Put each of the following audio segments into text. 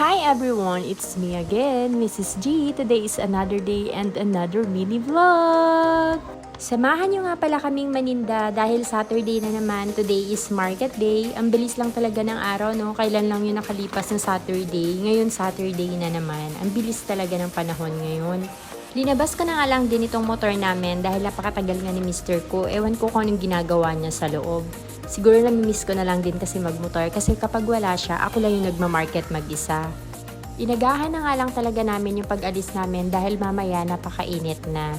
Hi everyone, it's me again, Mrs. G. Today is another day and another mini vlog. Samahan nyo nga pala kaming maninda dahil Saturday na naman. Today is market day. Ang bilis lang talaga ng araw, no? Kailan lang yung nakalipas ng Saturday. Ngayon Saturday na naman. Ang bilis talaga ng panahon ngayon. Linabas ko na nga lang din itong motor namin dahil napakatagal nga ni Mr. ko. Ewan ko kung anong ginagawa niya sa loob. Siguro namimiss ko na lang din kasi magmotor kasi kapag wala siya, ako lang yung nagmamarket mag-isa. Inagahan na nga lang talaga namin yung pag-alis namin dahil mamaya napakainit na.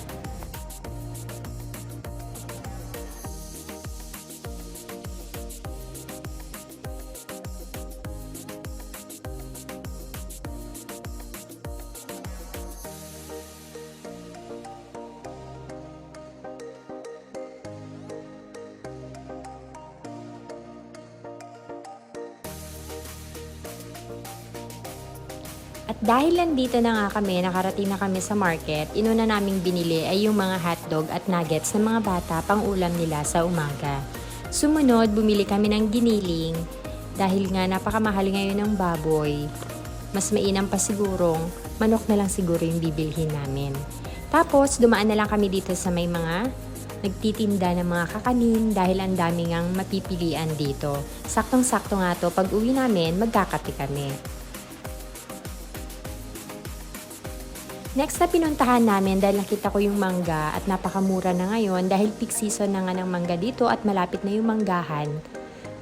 At dahil nandito na nga kami, nakarating na kami sa market, inuna naming binili ay yung mga hotdog at nuggets ng mga bata pang ulam nila sa umaga. Sumunod, bumili kami ng giniling dahil nga napakamahal ngayon ng baboy. Mas mainam pa sigurong manok na lang siguro yung bibilhin namin. Tapos, dumaan na lang kami dito sa may mga nagtitinda ng mga kakanin dahil ang dami ngang mapipilian dito. Saktong-sakto nga to, pag uwi namin, magkakape kami. Next na pinuntahan namin dahil nakita ko yung mangga at napakamura na ngayon dahil peak season na nga ng mangga dito at malapit na yung manggahan.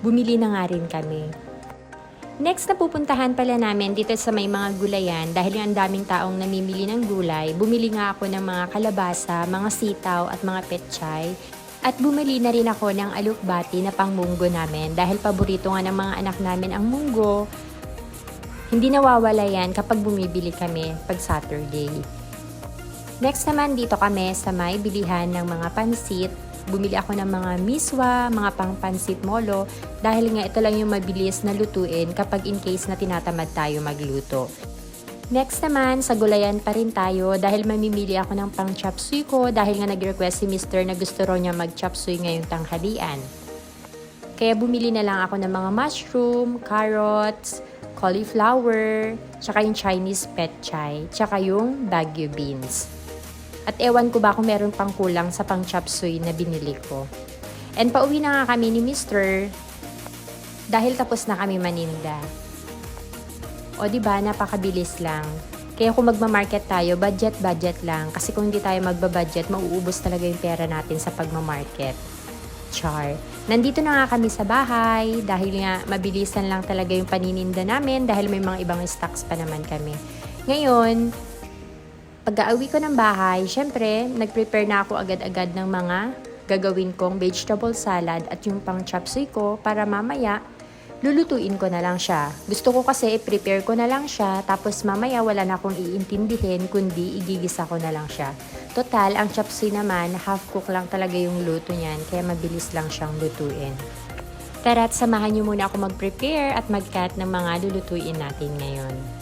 Bumili na nga rin kami. Next na pupuntahan pala namin dito sa may mga gulayan dahil ang daming taong namimili ng gulay. Bumili nga ako ng mga kalabasa, mga sitaw at mga petchay. At bumili na rin ako ng alukbati na pang munggo namin dahil paborito nga ng mga anak namin ang munggo. Hindi nawawala yan kapag bumibili kami pag Saturday. Next naman dito kami sa may bilihan ng mga pansit. Bumili ako ng mga miswa, mga pang pansit molo dahil nga ito lang yung mabilis na lutuin kapag in case na tinatamad tayo magluto. Next naman, sa gulayan pa rin tayo dahil mamimili ako ng pang chop suey ko dahil nga nag-request si Mr. na gusto raw niya mag chop suey ngayong tanghalian. Kaya bumili na lang ako ng mga mushroom, carrots, cauliflower, tsaka yung Chinese pet chai, tsaka yung Baguio beans. At ewan ko ba kung meron pang kulang sa pang chop suey na binili ko. And pauwi na nga kami ni Mr. dahil tapos na kami maninda. O di ba napakabilis lang. Kaya kung magmamarket tayo, budget-budget lang. Kasi kung hindi tayo magbabudget, mauubos talaga yung pera natin sa pagmamarket. Char. Nandito na nga kami sa bahay dahil nga mabilisan lang talaga yung panininda namin dahil may mga ibang stocks pa naman kami. Ngayon, pag-aawi ko ng bahay, syempre, nag-prepare na ako agad-agad ng mga gagawin kong vegetable salad at yung pang chop suey ko para mamaya lulutuin ko na lang siya. Gusto ko kasi i-prepare ko na lang siya tapos mamaya wala na akong iintindihin kundi igigisa ko na lang siya. Total, ang chop suey naman, half cook lang talaga yung luto niyan kaya mabilis lang siyang lutuin. Tara at samahan niyo muna ako mag-prepare at mag-cut ng mga lulutuin natin ngayon.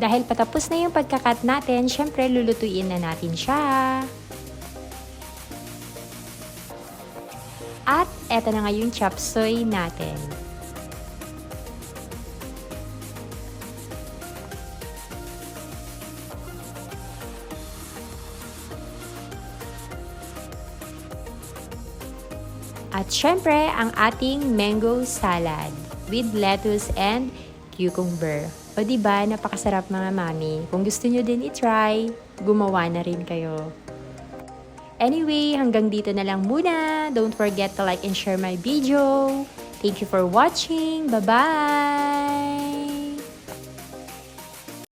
Dahil patapos na yung pagkakat natin, syempre lulutuin na natin siya. At eto na nga yung chop suey natin. At syempre, ang ating mango salad with lettuce and cucumber. O di ba napakasarap mga mami. Kung gusto nyo din i-try, gumawa na rin kayo. Anyway, hanggang dito na lang muna. Don't forget to like and share my video. Thank you for watching. Bye-bye!